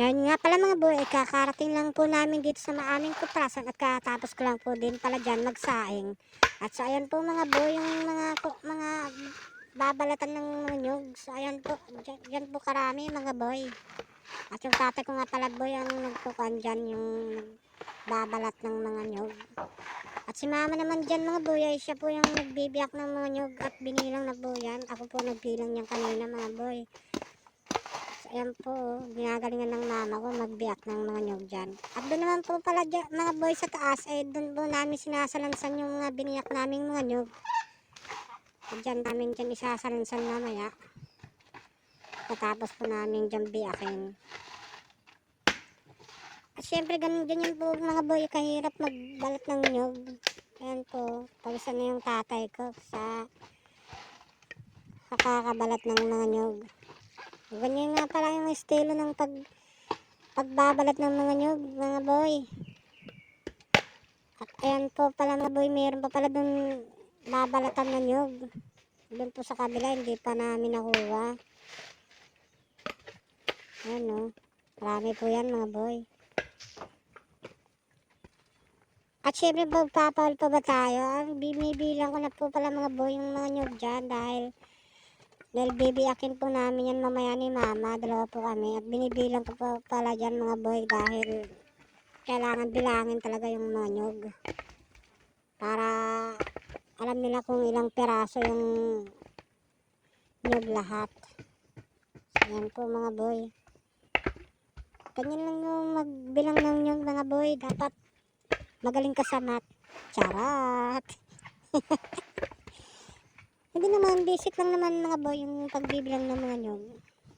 Ngayon nga pala mga boy, kakarating lang po namin dito sa maaming kutrasan at katapos ko lang po din pala dyan magsaing. At so ayan po mga boy, yung mga mga babalatan ng mga nyug. So ayan po, dyan, dyan po karami mga boy. At yung tatay ko nga pala boy ang nagpukan dyan yung nagbabalat ng mga nyug. At si mama naman dyan mga boy ay siya po yung nagbibiyak ng mga nyug at binilang na po yan. Ako po nagbilang yan kanina mga boy. Ayan po, ginagalingan ng mama ko magbiyak ng mga nyug dyan. At doon naman po pala dyan, mga boy sa taas, eh doon po namin sinasalansan yung mga biniyak naming mga nyug. At dyan namin dyan isasalansan mamaya. Katapos po namin dyan biyakin. At syempre, ganun din yung po mga boy, kahirap magbalat ng nyug. Ayan po, pawisan na yung tatay ko sa nakakabalat ng mga nyug. Ganyan nga pala yung estilo ng pag pagbabalat ng mga nyug, mga boy. At ayan po pala mga boy, mayroon pa pala dun babalatan na nyug. Doon po sa kabila, hindi pa namin nakuha. Ayan o. Marami po yan mga boy. At syempre po, papawal pa ba tayo? Ang binibilang ko na po pala mga boy yung mga nyug dyan dahil dahil bibiyakin po namin yan mamaya ni mama, dalawa po kami. At binibilang ko po pala dyan mga boy dahil kailangan bilangin talaga yung nyug. Para alam nila kung ilang peraso yung nyug lahat. So, yan po mga boy. Ganyan lang yung magbilang ng nyug mga boy. Dapat magaling ka sa math. Charot! Hindi naman, basic lang naman mga boy yung pagbibilang ng mga nyog.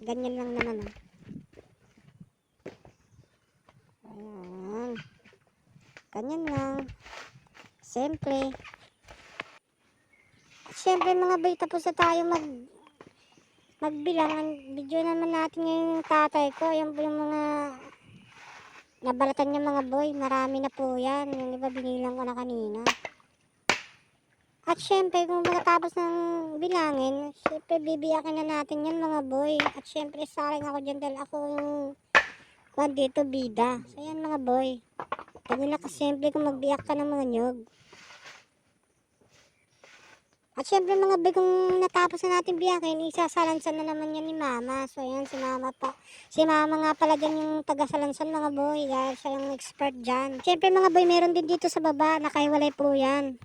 Ganyan lang naman. Oh. Ayan. Ganyan lang. Simple. At syempre mga boy, tapos na tayo mag magbilang. Ang video naman natin ngayon yung tatay ko. Yan po yung mga nabalatan niya mga boy. Marami na po yan. Yung iba binilang ko na kanina. At syempre, kung makatapos ng bilangin, syempre bibiyakin na natin yan mga boy. At syempre, saling ako dyan dahil ako yung kwan dito, bida. So yan mga boy. Ganyan lang kasimple kung magbiyak ka ng mga nyog. At syempre mga boy, kung natapos na natin biyakin, isasalansan na naman yan ni mama. So yan, si mama pa. Si mama nga pala dyan yung tagasalansan mga boy. Dahil siya yung expert dyan. Syempre mga boy, meron din dito sa baba. Nakahiwalay po yan.